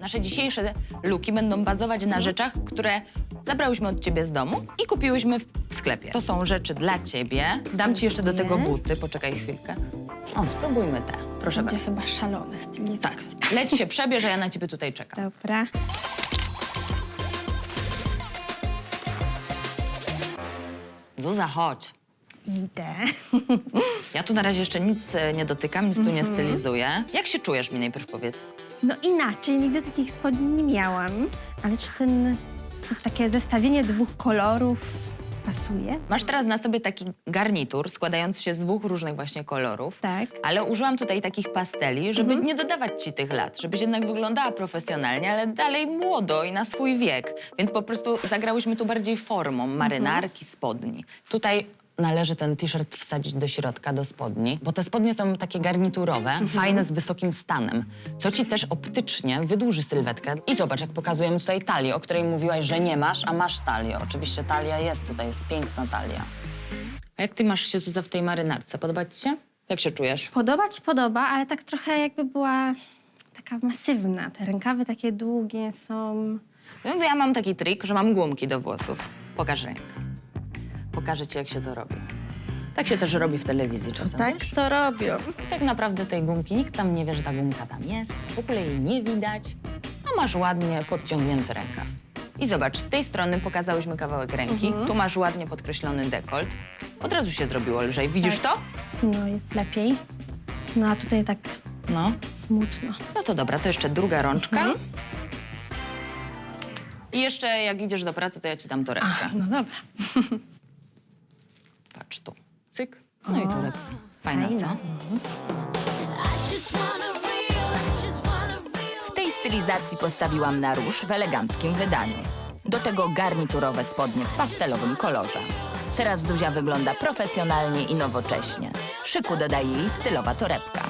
Nasze dzisiejsze luki będą bazować na rzeczach, które zabrałyśmy od ciebie z domu i kupiłyśmy w sklepie. To są rzeczy dla ciebie. Dam ci jeszcze do tego buty. Poczekaj chwilkę. O, spróbujmy te. Proszę Będzie bardzo. chyba szalone stylizacja. Tak, leć się przebierz, a ja na ciebie tutaj czekam. Dobra. Zuza, chodź. Idę. Ja tu na razie jeszcze nic e, nie dotykam, nic tu nie stylizuję. Jak się czujesz mi najpierw powiedz? No inaczej, nigdy takich spodni nie miałam. Ale czy ten, to takie zestawienie dwóch kolorów pasuje? Masz teraz na sobie taki garnitur składający się z dwóch różnych właśnie kolorów. Tak. Ale użyłam tutaj takich pasteli, żeby nie dodawać ci tych lat, żebyś jednak wyglądała profesjonalnie, ale dalej młodo i na swój wiek. Więc po prostu zagrałyśmy tu bardziej formą marynarki, spodni. Tutaj należy ten t-shirt wsadzić do środka, do spodni, bo te spodnie są takie garniturowe, fajne, z wysokim stanem, co ci też optycznie wydłuży sylwetkę. I zobacz, jak pokazujemy tutaj talię, o której mówiłaś, że nie masz, a masz talię. Oczywiście talia jest tutaj, jest piękna talia. A jak ty masz się, Zuza, w tej marynarce? Podoba ci się? Jak się czujesz? Podobać podoba, ale tak trochę jakby była taka masywna. Te rękawy takie długie są. Mówię, ja mam taki trik, że mam gumki do włosów. Pokaż rękę. Pokażę ci, jak się to robi. Tak się też robi w telewizji czasem. Tak wiesz? to robią. tak naprawdę tej gumki nikt tam nie wie, że ta gumka tam jest. W ogóle jej nie widać. A masz ładnie podciągnięty rękaw. I zobacz, z tej strony pokazałyśmy kawałek ręki. Tu masz ładnie podkreślony dekolt. Od razu się zrobiło lżej. Widzisz to? No, jest lepiej. No a tutaj tak No. smutno. No to dobra, to jeszcze druga rączka. I jeszcze jak idziesz do pracy, to ja ci dam torebkę. No dobra. Cyk. No i torebka. Fajna, Fajna. co? W tej stylizacji postawiłam na róż w eleganckim wydaniu. Do tego garniturowe spodnie w pastelowym kolorze. Teraz Zuzia wygląda profesjonalnie i nowocześnie. Szyku dodaje jej stylowa torebka.